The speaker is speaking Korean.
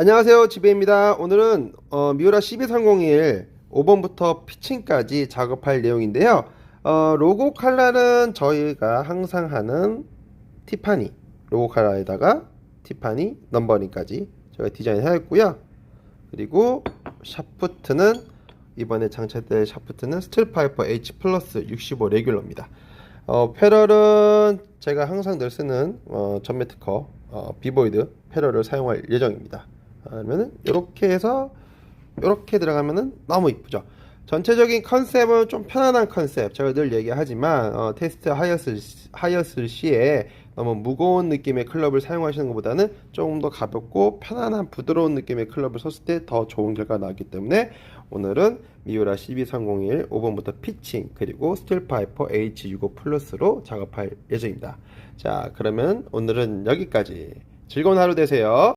안녕하세요. 지배입니다. 오늘은 어, 미우라 12301 5번부터 피칭까지 작업할 내용인데요. 어, 로고 칼라는 저희가 항상 하는 티파니. 로고 칼라에다가 티파니 넘버링까지 저희가 디자인 하였고요. 그리고 샤프트는 이번에 장착될 샤프트는 스틸 파이퍼 H 플러스 65 레귤러입니다. 어, 패럴은 제가 항상 늘 쓰는 어, 전매 특허 어, 비보이드 패럴을 사용할 예정입니다. 아, 그러면은 이렇게 해서 이렇게 들어가면은 너무 이쁘죠. 전체적인 컨셉은 좀 편안한 컨셉. 제가 늘 얘기하지만 어, 테스트 하였을 하였을 시에 너무 무거운 느낌의 클럽을 사용하시는 것보다는 조금 더 가볍고 편안한 부드러운 느낌의 클럽을 썼을 때 더 좋은 결과가 나왔기 때문에 오늘은 미우라 12301 5번부터 피칭 그리고 스틸 파이퍼 H65 플러스로 작업할 예정입니다. 자, 그러면 오늘은 여기까지 즐거운 하루 되세요.